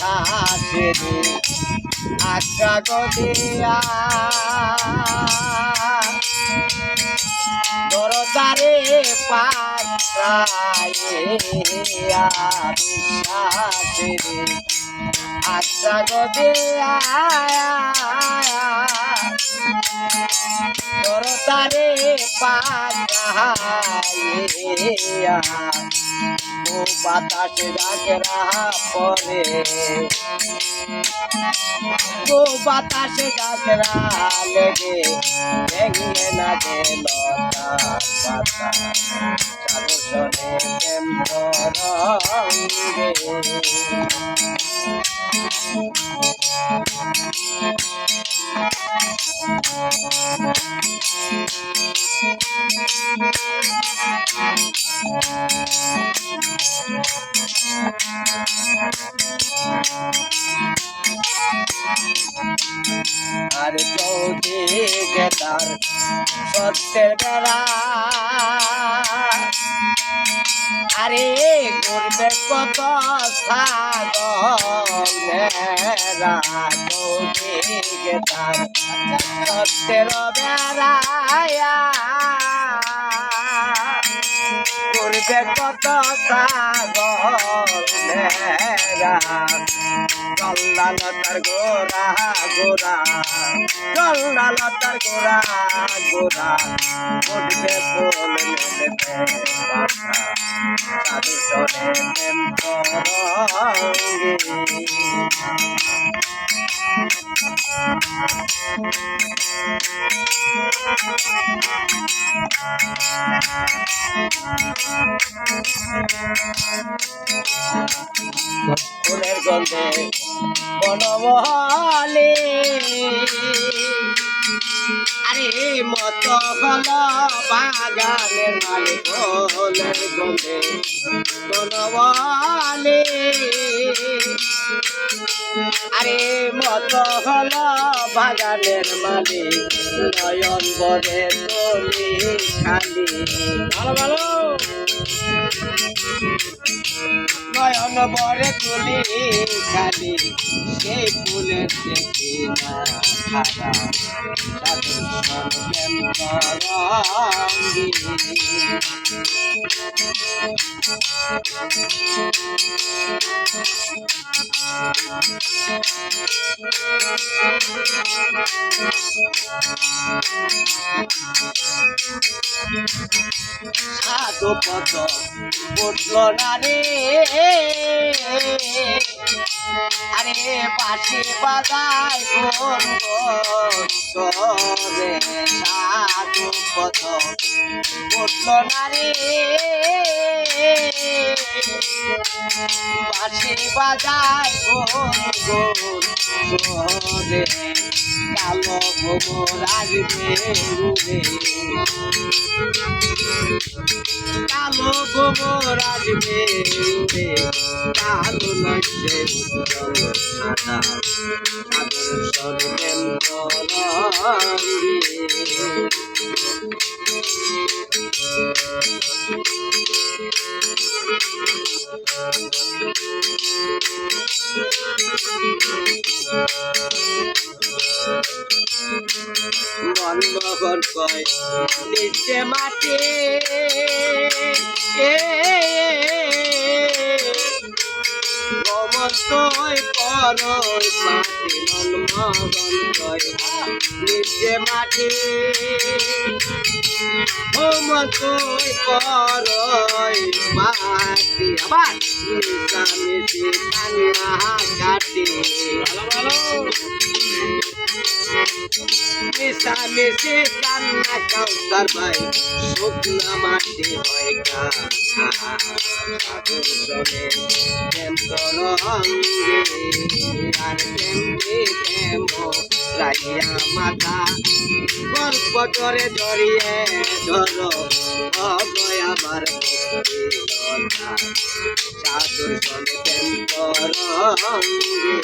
বিশ্বাসের আজ্ঞা গদিয়া দরদারে পাত্রাইয়া বিশ্বাসের আজ্ঞা গদিয়া দরদারে পাত্রাইয়া ও বাতাসে ডাকে রাহা পরে। ও বাতাসে ডাকে রাহা লেগে ভেঙে না গেল তার পাতা আর চৌদিকে তার সত্যের বেড়া আরে করবে কত সাগর মেরা চৌদিকে তার সত্যের বেড়ায়া করবে কত কল্লালতার গোরা গোরা কল্লালতার গোরা গোরা উঠবে ফুল মেলবে বাসা ফুলের গন্ধে বনমহলে। আরে মত হল বাগানের মালিক ফুলের গন্ধে বনমহলে। আরে মত হল বাগানের মালিক, নয়ন বরে তলি খালি। ভালো ভালো। নয়ন বরে তুলি খালি, সেই ফুলের দেখি না খারা সঙ্গেম তরঙ্গি সাধু পদ উঠল না রে। আরে পাশে বাজায় করে সাধু পদ উঠল না রে। পাশে বাজায় কোন করে কালো গোবর আসবে উড়ে কালো গোবর আসবে উড়ে কালো লাগছে সাদা তরঙ্গে মনমোহন কয় নিচে মাটি এ মমতই পরই মাটি মনমোহন কয় নিচে মাটি। মমতই পরই মাটি। আবার মিশামিশি কান্না কাটি ভালো ভালো। মিশা মিশে কান্না কাউসার ভাই, শুকনা মাটি হয় কা সাধুর সনে প্রেম তরঙ্গে আর প্রেমে প্রেম লাগিয়া মাথা গল্প করে জড়িয়ে ধরো অগয় আমার সাধুর সনে প্রেম তরঙ্গে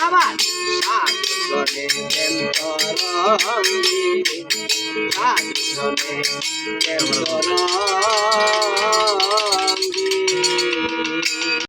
আবার সাধুর সনে প্রেম তরঙ্গে সাধুর সনে প্রেম তরঙ্গে